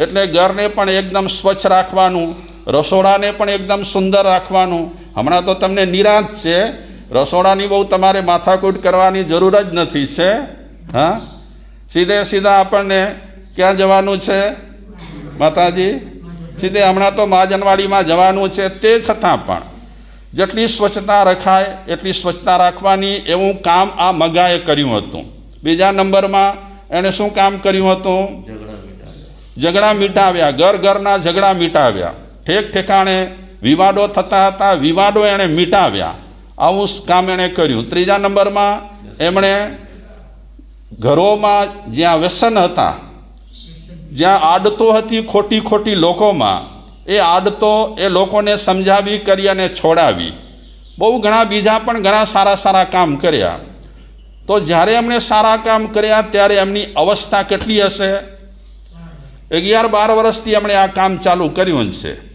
એટલે ઘરને પણ એકદમ સ્વચ્છ રાખવાનું, રસોડાને પણ એકદમ સુંદર રાખવાનું. હમણાં તો તમને નિરાંત છે. રસોડાની બહુ તમારે માથાકૂટ કરવાની જરૂર જ નથી છે. હા? સીધે સીધા આપણને ક્યાં જવાનું છે? માતાજી? સીધે હમણાં તો મહાજનવાડીમાં જવાનું છે તે છતાં પણ. જેટલી સ્વચ્છતા રખાય, એટલી સ્વચ્છતા રાખવાની એવું કામ આ મગાએ કર્યું હતું. બીજા નંબરમાં એણે શું કામ કર્યું હતું? ઝઘડા મીટાવ્યા, ઘર ઘરના ઝઘડા મીટાવ્યા. ઠેક ઠેકાણે વિવાદો થતા હતા, વિવાદો એણે મીટાવ્યા. આવું કામ એણે કર્યું. ત્રીજા નંબરમાં એમણે ઘરોમાં જ્યાં વ્યસન હતા, જ્યાં આડતો હતી ખોટી ખોટી લોકોમાં, એ આડતો એ લોકોને સમજાવી કરી અને છોડાવી. બહુ ઘણા બીજા પણ ઘણા સારા સારા કામ કર્યા. તો જ્યારે એમણે સારા કામ કર્યા, ત્યારે એમની અવસ્થા કેટલી હશે? અગિયાર બાર વર્ષથી એમણે આ કામ ચાલુ કર્યું છે.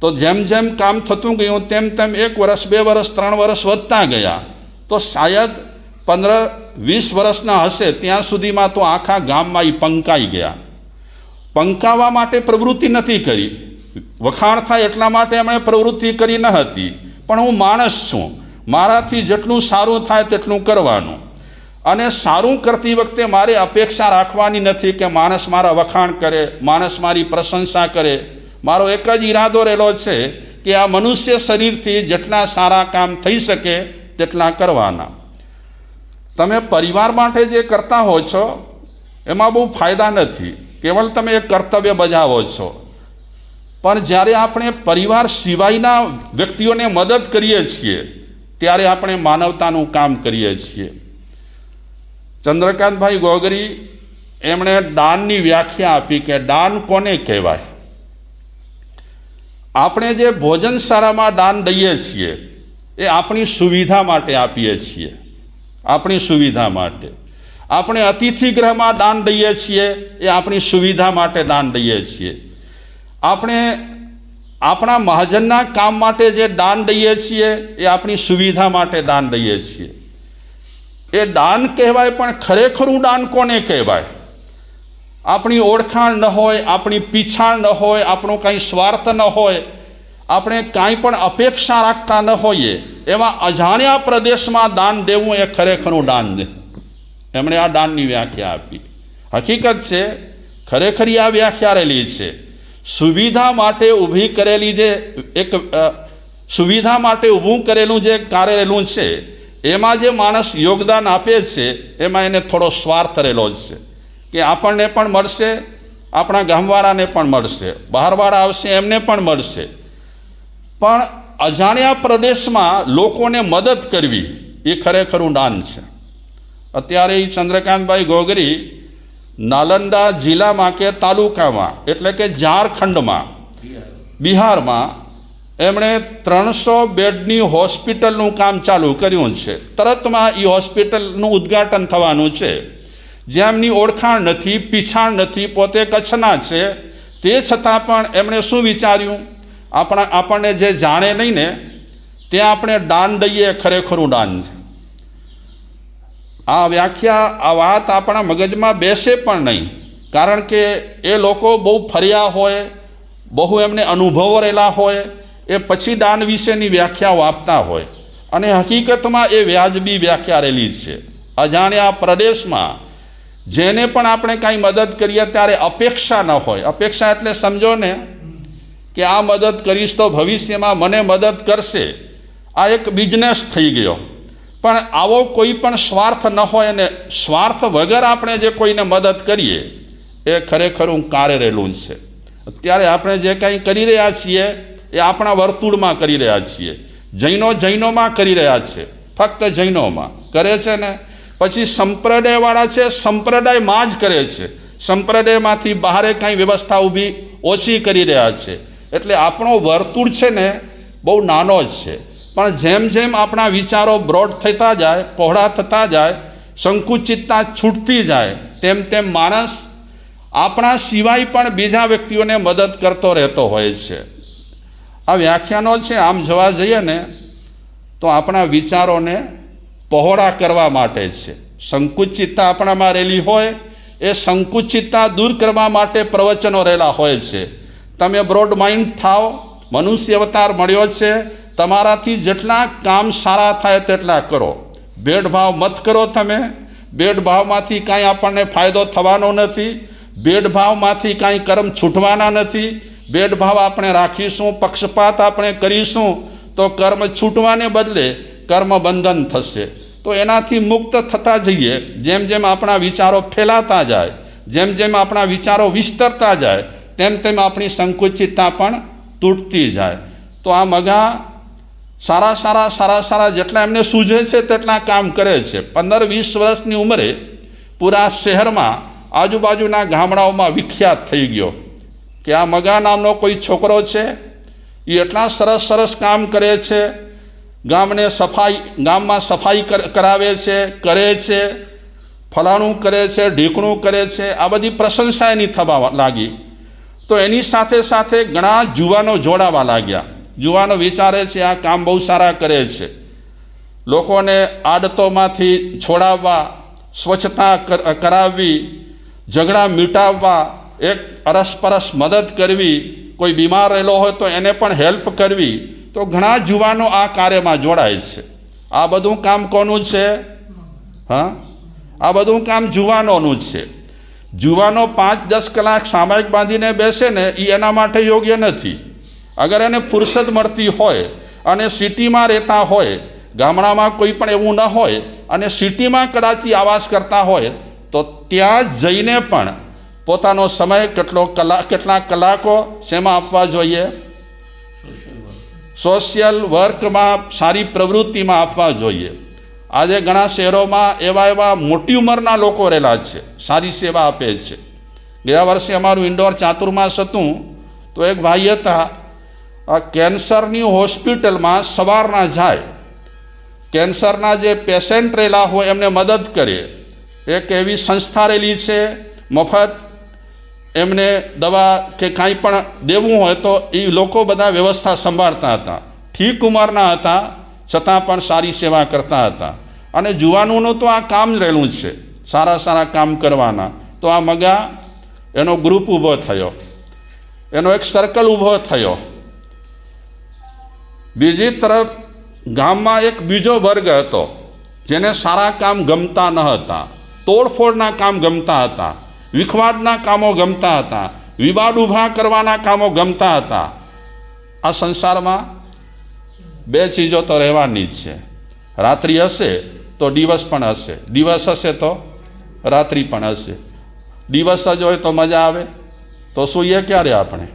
તો જેમ જેમ કામ થતું ગયું, તેમ તેમ એક વર્ષ, બે વર્ષ, ત્રણ વર્ષ વધતા ગયા. તો શાયદ પંદર, વીસ વર્ષના હશે, ત્યાં સુધીમાં તો આખા ગામમાં એ પંકાઈ ગયા. પંકાવા માટે પ્રવૃત્તિ નથી કરી. વખાણ થાય એટલા માટે એમણે પ્રવૃત્તિ કરી ન હતી. પણ હું માણસ છું. મારાથી જેટલું સારું થાય તેટલું કરવાનું. અને સારું કરતી વખતે મારે અપેક્ષા રાખવાની નથી કે માણસ મારા વખાણ કરે, માણસ મારી પ્રશંસા કરે. મારો એક જ ઈરાદો રહેલો છે કે આ મનુષ્ય શરીરથી જેટલા સારા કામ થઈ શકે તેટલા કરવાના. તમે પરિવાર માટે જે કરતા હો છો, એમાં બહુ ફાયદા નથી. કેવળ તમે એક કર્તવ્ય બજાવો છો. પણ જ્યારે આપણે પરિવાર સિવાયના વ્યક્તિઓને મદદ કરીએ છીએ, ત્યારે આપણે માનવતાનું કામ કરીએ છીએ. ચંદ્રકાંતભાઈ ગોગરી એમણે દાનની વ્યાખ્યા આપી કે દાન કોને કહેવાય? આપણે જે ભોજનશાળામાં દાન દઈએ છીએ, એ આપણી સુવિધા માટે આપીએ છીએ. આપણી સુવિધા માટે. આપણે અતિથિ ગૃહમાં દાન દઈએ છીએ, એ આપણી સુવિધા માટે દાન દઈએ છીએ. આપણે આપણા મહાજનના કામ માટે જે દાન દઈએ છીએ, એ આપણી સુવિધા માટે દાન દઈએ છીએ. એ દાન કહેવાય પણ ખરેખરું દાન કોને કહેવાય? આપણી ઓળખાણ ન હોય, આપણી પીછાણ ન હોય, આપણો કંઈ સ્વાર્થ ન હોય, આપણે કાંઈ પણ અપેક્ષા રાખતા ન હોઈએ, એવા અજાણ્યા પ્રદેશમાં દાન દેવું એ ખરેખરું દાન છે એમણે આ દાનની વ્યાખ્યા આપી. હકીકત છે, ખરેખરી આ વ્યાખ્યા રહેલી છે. સુવિધા માટે ઊભી કરેલી જે એક સુવિધા માટે ઊભું કરેલું જે કાર્યરેલું છે એમાં જે માણસ યોગદાન આપે છે, એમાં એને થોડો સ્વાર્થ રહેલો જ છે. કે આપણને પણ મળશે, આપણા ગામવાળાને પણ મળશે, બહારવાળા આવશે, એમને પણ મળશે. પણ અજાણ્યા પ્રદેશમાં લોકોને મદદ કરવી એ ખરેખરું દાન છે. અત્યારે એ ચંદ્રકાંતભાઈ ગોગરી નાલંદા જિલ્લામાં કે તાલુકામાં, એટલે કે ઝારખંડમાં, બિહારમાં એમણે ત્રણસો બેડની હોસ્પિટલનું કામ ચાલુ કર્યું છે. તરતમાં એ હોસ્પિટલનું ઉદ્ઘાટન થવાનું છે. જેમની ઓળખાણ નથી, પીછાણ નથી, પોતે કચ્છના છે. તે છતાં પણ એમણે શું વિચાર્યું? આપણા આપણને જે જાણે નહીં ને, તે આપણે દાન દઈએ ખરેખરું દાન. છે આ વ્યાખ્યા, આ વાત આપણા મગજમાં બેસે પણ નહીં. કારણ કે એ લોકો બહુ ફર્યા હોય, બહુ એમને અનુભવો રહેલા હોય એ પછી દાન વિશેની વ્યાખ્યાઓ આપતા હોય. અને હકીકતમાં એ વ્યાજબી વ્યાખ્યા રહેલી છે. અજાણ્યા પ્રદેશમાં જેને પણ આપણે કાંઈ મદદ કરીએ ત્યારે અપેક્ષા ન હોય. અપેક્ષા એટલે સમજો ને કે આ મદદ કરીશ તો ભવિષ્યમાં મને મદદ કરશે. આ એક બિઝનેસ થઈ ગયો. પણ આવો કોઈ પણ સ્વાર્થ ન હોય અને સ્વાર્થ વગર આપણે જે કોઈને મદદ કરીએ, એ ખરેખરું કાર્ય રહેલું છે. અત્યારે આપણે જે કાંઈ કરી રહ્યા છીએ એ આપણા વર્તુળમાં કરી રહ્યા છીએ. જૈનો જૈનોમાં કરી રહ્યા છે. ફક્ત જૈનોમાં. કરે છે ને? પછી સંપ્રદાયવાળા છે, સંપ્રદાયમાં જ કરે છે. સંપ્રદાયમાંથી બહારે કાંઈ વ્યવસ્થા ઊભી ઓછી કરી રહ્યા છે. એટલે આપણો વર્તુળ છે ને, બહુ નાનો જ છે. પણ જેમ જેમ આપણા વિચારો બ્રોડ થતા જાય, પહોળા થતા જાય, સંકુચિતતા છૂટતી જાય, તેમ તેમ માણસ આપણા સિવાય પણ બીજા વ્યક્તિઓને મદદ કરતો રહેતો હોય છે. આ વ્યાખ્યાનો છે, આમ જોવા જઈએ ને, તો આપણા વિચારોને પહોળા કરવા માટે છે. સંકુચિતતા આપણામાં રહેલી હોય, એ સંકુચિતતા દૂર કરવા માટે પ્રવચનો રહેલા હોય છે. તમે બ્રોડ માઇન્ડ થાઓ મનુષ્ય અવતાર મળ્યો છે, તમારાથી જેટલા કામ સારા થાય તેટલા કરો. ભેદભાવ મત કરો તમે, ભેદભાવમાંથી કાંઈ આપણને ફાયદો થવાનો નથી, ભેદભાવમાંથી કાંઈ કર્મ છૂટવાના નથી ભેદભાવ આપણે રાખીશું, પક્ષપાત આપણે કરીશું, તો કર્મ છૂટવાને બદલે કર્મ બંધન થશે. તો એનાથી મુક્ત થતા જઈએ, જેમ જેમ આપણા વિચારો ફેલાતા જાય, જેમ જેમ આપણા વિચારો વિસ્તરતા જાય, તેમ તેમ આપણી સંકુચિતતા પણ તૂટતી જાય. તો આ મગા સારા સારા સારા સારા જેટલા એમને સૂઝે છે, તેટલા કામ કરે છે. પંદર વીસ વર્ષની ઉંમરે પૂરા શહેરમાં આજુબાજુના ગામડાઓમાં વિખ્યાત થઈ ગયો. કે આ મગા નામનો કોઈ છોકરો છે? એ એટલા સરસ સરસ કામ કરે છે. ગામને સફાઈ, ગામમાં સફાઈ કરાવે છે, કરે છે. ફલાણું કરે છે, ઢીકણું કરે છે. આ બધી પ્રશંસા એની થવા લાગી. તો એની સાથે સાથે ઘણા જુવાનો જોડાવા લાગ્યા. જુવાનો વિચારે છે, આ કામ બહુ સારા કરે છે. લોકોને આડતોમાંથી છોડાવવા, સ્વચ્છતા કર- કરાવવી, ઝઘડા મિટાવવા એક અરસપરસ મદદ કરવી, કોઈ બીમાર રહેલો હોય તો એને પણ હેલ્પ કરવી, તો ઘણા જુવાનો આ કાર્યમાં જોડાય છે. આ બધું કામ કોનું છે? હા? આ બધું કામ જુવાનોનું જ છે. જુવાનો પાંચ દસ કલાક સામાયિક બાંધીને બેસે ને એ એના માટે યોગ્ય નથી. અગર એને ફુરસદ મળતી હોય અને સિટીમાં રહેતા હોય, ગામડામાં કોઈ પણ એવું ન હોય અને સિટીમાં કદાચી આવાસ કરતા હોય, તો ત્યાં જઈને પણ પોતાનો સમય કેટલો કલાક કેટલા કલાકો શેમાં આપવા જોઈએ? સોશિયલ વર્કમાં સારી પ્રવૃત્તિમાં આપવા જોઈએ. આજે ઘણા શહેરોમાં એવા એવા મોટી ઉંમરના લોકો રહેલા છે, સારી સેવા આપે છે. ગયા વર્ષે અમારું ઇન્ડોર ચાતુર્માસ હતું, તો એક ભાઈ હતા, આ કેન્સરની હોસ્પિટલમાં સવારના જાય. કેન્સરના જે પેશન્ટ રહેલા હોય એમને મદદ કરે. એક એવી સંસ્થા રહેલી છે, મફત એમને દવા કે કાંઈ પણ દેવું હોય તો એ લોકો બધા વ્યવસ્થા સંભાળતા હતા. ઠીક ઉંમરના હતા, છતાં પણ સારી સેવા કરતા હતા. અને જુવાનોનું તો આ કામ જ રહેલું છે. સારા સારા કામ કરવાના. તો આ મગા એનો ગ્રુપ ઊભો થયો. એનો એક સર્કલ ઊભો થયો. બીજી તરફ ગામમાં એક બીજો વર્ગ હતો, જેને સારા કામ ગમતા ન હતા. તોડફોડના કામ ગમતા હતા. વિખવાદના કામો ગમતા હતા, વિવાદ ઊભા કરવાના કામો ગમતા હતા. આ સંસારમાં બે ચીજો તો રહેવાની જ છે. રાત્રિ હશે તો દિવસ પણ હશે. દિવસ હશે તો રાત્રિ પણ હશે. દિવસ જ હોય તો મજા આવે, તો સૂઈએ ક્યારે આપણે?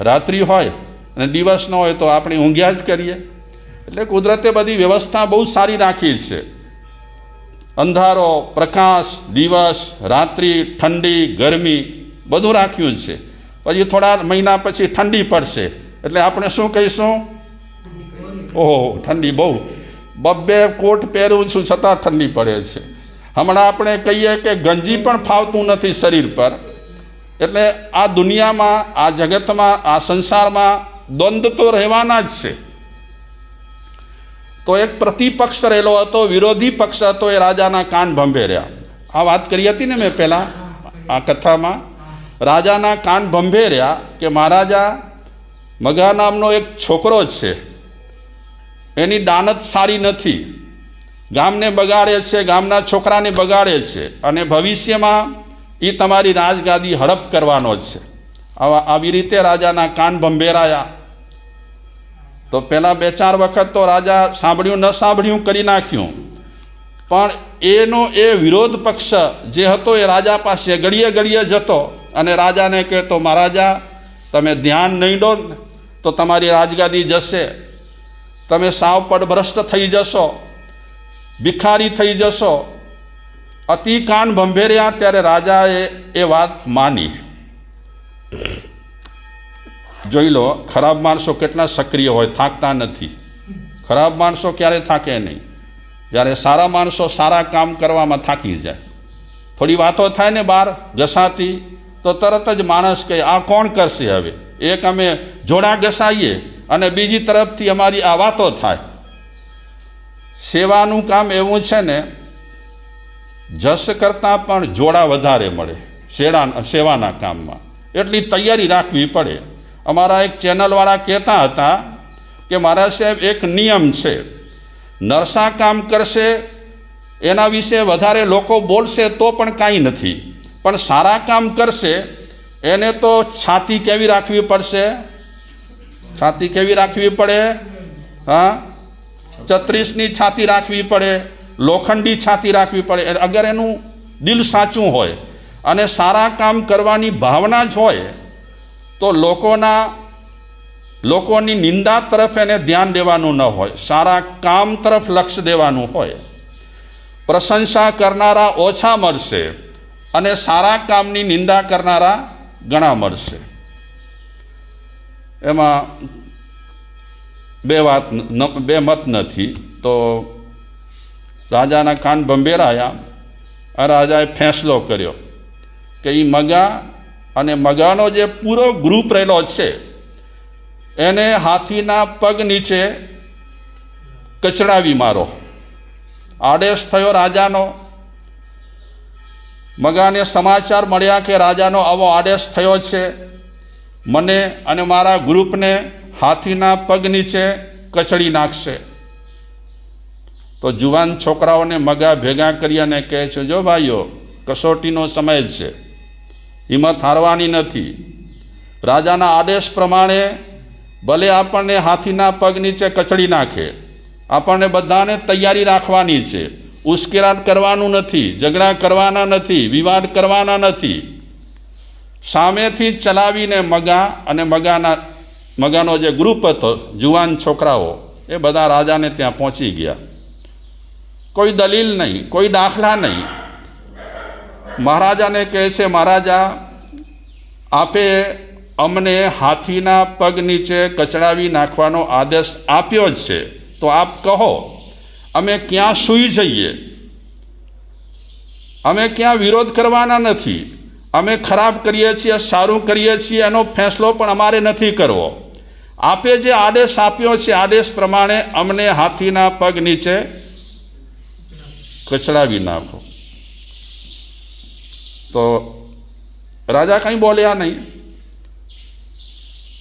રાત્રિ હોય અને દિવસ ન હોય તો આપણે ઊંઘ્યા જ કરીએ. એટલે કુદરતે બધી વ્યવસ્થા બહુ સારી રાખી છે. અંધારો, પ્રકાશ, દિવસ, રાત્રિ, ઠંડી, ગરમી બધું રાખ્યું છે. પછી થોડા મહિના પછી ઠંડી પડશે. એટલે આપણે શું કહીશું? ઓહો, ઠંડી બહુ. બબ્બે કોટ પહેરું છું છતાં ઠંડી પડે છે. હમણાં આપણે કહીએ કે ગંજી પણ ફાવતું નથી શરીર પર. એટલે આ દુનિયામાં, આ જગતમાં, આ સંસારમાં દ્વંદ્વ તો રહેવાના જ છે. તો એક પ્રતિપક્ષ રહેલો હતો, વિરોધી પક્ષ હતો, એ રાજાના કાન ભંભેર્યા આ વાત કરી હતી ને મેં પહેલાં, આ કથામાં. રાજાના કાન ભંભેર્યા કે મહારાજા, મગા નામનો એક છોકરો છે. એની દાનત સારી નથી. ગામને બગાડે છે, ગામના છોકરાને બગાડે છે અને ભવિષ્યમાં એ તમારી રાજગાદી હડપ કરવાનો છે. આવા આવી રીતે રાજાના કાન ભંભેરાયા તો પહેલાં બે ચાર વખત તો રાજા સાંભળ્યું, ન સાંભળ્યું કરી નાખ્યું. પણ એનો એ વિરોધ પક્ષ જે હતો એ રાજા પાસે ગળીએ ગળીએ જતો અને રાજાને કહેતો, મહારાજા, તમે ધ્યાન નહીં દો તો તમારી રાજગાદી જશે. તમે સાવ પડભ્રષ્ટ થઈ જશો, ભિખારી થઈ જશો. અતિ કાન ભંભેર્યા ત્યારે રાજાએ એ વાત માની. જોઈ લો, ખરાબ માણસો કેટલા સક્રિય હોય, થાકતા નથી. ખરાબ માણસો ક્યારે થાકે નહીં? જ્યારે સારા માણસો સારા કામ કરવામાં થાકી જાય. થોડી વાતો થાય ને બહાર ઘસાતી, તો તરત જ માણસ કહે, આ કોણ કરશે હવે? એક અમે જોડા ઘસાઈએ અને બીજી તરફથી અમારી આ વાતો થાય. સેવાનું કામ એવું છે ને, જસ કરતાં પણ જોડા વધારે મળે, સેડા, સેવાના કામમાં. એટલી તૈયારી રાખવી પડે. અમારા એક ચેનલવાળા કહેતા હતા કે મારા સાહેબ, એક નિયમ છે, નરસા કામ કરશે, એના વિશે વધારે લોકો બોલશે તો પણ કાંઈ નથી. પણ સારા કામ કરશે, એને તો છાતી કેવી રાખવી પડશે? છાતી કેવી રાખવી પડે? હા? છત્રીસની છાતી રાખવી પડે, લોખંડી છાતી રાખવી પડે. અગર એનું દિલ સાચું હોય અને સારા કામ કરવાની ભાવના જ હોય તો લોકોના, લોકોની નિંદા તરફ એને ધ્યાન દેવાનું ન હોય. સારા કામ તરફ લક્ષ્ય દેવાનું હોય. પ્રશંસા કરનારા ઓછા મળશે અને સારા કામની નિંદા કરનારા ઘણા મળશે. એમાં બે વાત બે મત નથી. તો રાજાના કાન ભંભેરાયા. રાજાએ ફેંસલો કર્યો કે એ મગા અને મગાનો જે પૂરો ગ્રુપ રહેલો છે, એને હાથીના પગ નીચે કચડાવી મારો. આદેશ થયો રાજાનો. મગાને સમાચાર મળ્યા કે રાજાનો આવો આદેશ થયો છે. મને અને મારા ગ્રુપને હાથીના પગ નીચે કચડી નાખશે. તો જુવાન છોકરાઓને મગા ભેગા કરી અને કહે છે, જો ભાઈઓ, કસોટીનો સમય છે. હિંમત હારવાની નથી. રાજાના આદેશ પ્રમાણે ભલે આપણને હાથીના પગ નીચે કચડી નાખે, આપણને બધાને તૈયારી રાખવાની છે. ઉશ્કેરાટ કરવાનું નથી, ઝઘડા કરવાના નથી, વિવાદ કરવાના નથી. સામેથી ચલાવીને મગા અને મગાના, મગાનો જે ગ્રુપ હતો, જુવાન છોકરાઓ, એ બધા રાજાને ત્યાં પહોંચી ગયા. કોઈ દલીલ નહીં, કોઈ દાખલા નહીં. મહારાજાને કહે છે, મહારાજા, આપે અમને હાથીના પગ નીચે કચડાવી નાખવાનો આદેશ આપ્યો જ છે. તો આપ કહો, અમે ક્યાં સૂઈ જઈએ? અમે ક્યાં વિરોધ કરવાના નથી? અમે ખરાબ કરીએ છીએ, સારું કરીએ છીએ, એનો ફેંસલો પણ અમારે નથી કરવો. આપે જે આદેશ આપ્યો છે, આદેશ પ્રમાણે અમને હાથીના પગ નીચે કચડાવી નાખો. તો રાજા કંઈ બોલ્યા નહીં.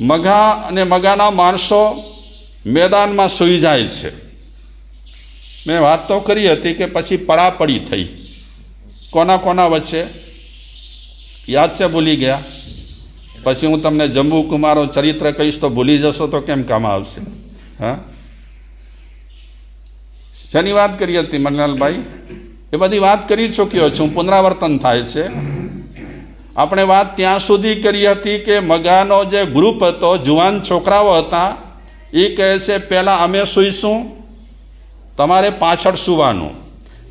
મઘા અને મઘાના માણસો મેદાનમાં સૂઈ જાય છે. મેં વાત તો કરી હતી કે પછી પડાપડી થઈ. કોના કોના વચ્ચે? યાદ છે ભૂલી ગયા? પછી હું તમને જંબુ કુમારો ચરિત્ર કહીશ તો ભૂલી જશો તો કેમ કામ આવશે? હા? શેની કરી હતી મનલાલભાઈ એ બધી વાત કરી ચૂક્યો છું. પુનરાવર્તન થાય છે. આપણે વાત ત્યાં સુધી કરી હતી કે મગાનો જે ગ્રુપ હતો, જુવાન છોકરાઓ હતા, એ કહે છે, પહેલાં અમે સૂઈશું, તમારે પાછળ સૂવાનું.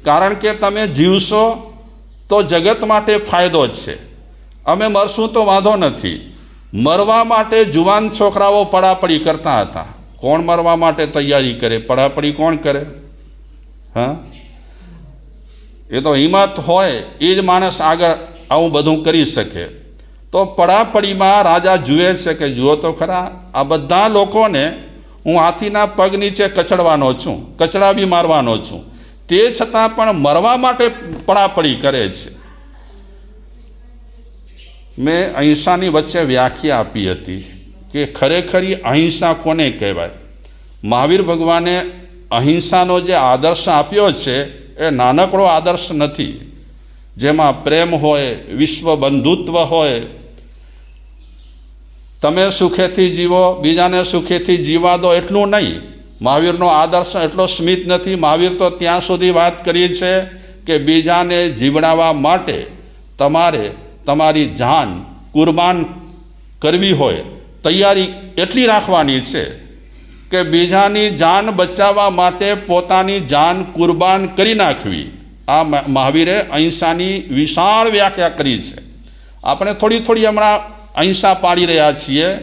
કારણ કે તમે જીવશો તો જગત માટે ફાયદો જ છે. અમે મરશું તો વાંધો નથી. મરવા માટે જુવાન છોકરાઓ પડાપડી કરતા હતા. કોણ મરવા માટે તૈયારી કરે? પડાપડી કોણ કરે? હા? એ તો હિંમત હોય, એ જ માણસ આગળ આવું બધું કરી શકે. તો પડાપડીમાં રાજા જુએ છે કે, જુઓ તો ખરા, આ બધા લોકોને હું હાથીના પગ નીચે કચડવાનો છું, કચડાવી મારવાનો છું. તે છતાં પણ મરવા માટે પડાપડી કરે છે. મેં અહિંસાની વચ્ચે વ્યાખ્યા આપી હતી કે ખરેખરી અહિંસા કોને કહેવાય? મહાવીર ભગવાને અહિંસાનો જે આદર્શ આપ્યો છે, એ નાનકડો આદર્શ નથી. જેમાં પ્રેમ હોય વિશ્વ બંધુત્વ હોય, તમે સુખેથી જીવો, બીજાને સુખેથી જીવા દો એટલું નહીં. મહાવીરનો આદર્શ એટલો સ્મિત નથી. મહાવીર તો ત્યાં સુધી વાત કરી છે કે બીજાને જીવડાવવા માટે તમારે તમારી જાન કુરબાન કરવી હોય. તૈયારી એટલી રાખવાની છે. કે બીજાની જાન બચાવવા માટે પોતાની જાન કુરબાન કરી નાખવી. આ મહાવીરે અહિંસાની વિશાળ વ્યાખ્યા કરી છે. આપણે થોડી થોડી હમણાં અહિંસા પાડી રહ્યા છીએ.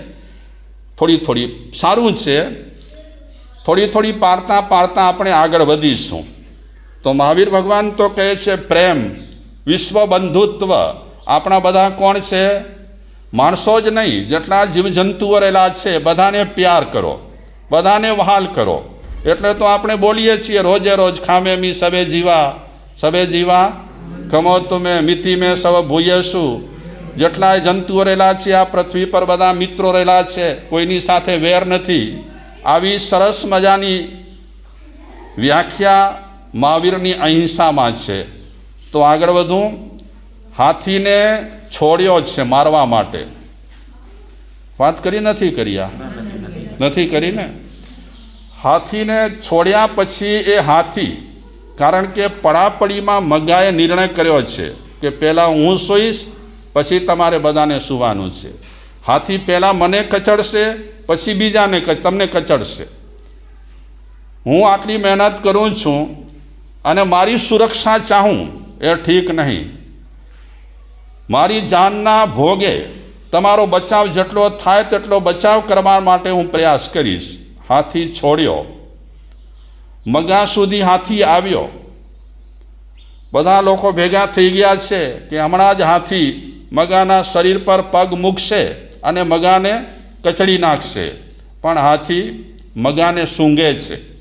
થોડી થોડી, સારું છે. થોડી થોડી પાડતા પાડતા આપણે આગળ વધીશું. તો મહાવીર ભગવાન તો કહે છે, પ્રેમ વિશ્વ બંધુત્વ આપણા બધા કોણ છે? માણસો જ નહીં, જેટલા જીવજંતુઓ રહેલા છે, બધાને પ્યાર કરો. બધાને વહાલ કરો. એટલે તો આપણે બોલીએ છીએ, રોજે રોજ ખામે મી સવે જીવા સવે જીવા, કમો તુમે મિતિ મેં સવ ભૂયેશું જેટલાય જંતુઓ રહેલા છે, આ પૃથ્વી પર બધા મિત્રો રહેલા છે, કોઈની સાથે વેર નથી. આવી સરસ મજાની વ્યાખ્યા મહાવીરની અહિંસામાં છે. તો આગળ વધું. હાથીને છોડ્યો છે મારવા માટે. વાત કરી નથી કરી આ નથી કરીને. હાથીને છોડ્યા પછી એ હાથી, કારણ કે પડાપડીમાં મગાએ નિર્ણય કર્યો છે કે પહેલાં હું સૂઈશ, પછી તમારે બધાને સૂવાનું છે. હાથી પહેલાં મને કચડશે, પછી બીજાને તમને કચડશે. હું આટલી મહેનત કરું છું અને મારી સુરક્ષા ચાહું એ ઠીક નહીં. મારી જાનના ભોગે તમારો બચાવ જેટલો થાય તેટલો બચાવ કરવા માટે હું પ્રયાસ કરીશ. હાથી છોડ્યો. મગા સુધી હાથી આવ્યો. બધા લોકો ભેગા થઈ ગયા છે કે હમણાં જ હાથી મગાના શરીર પર પગ મૂકશે અને મગાને કચડી નાખશે. પણ હાથી મગાને સૂંઘે છે.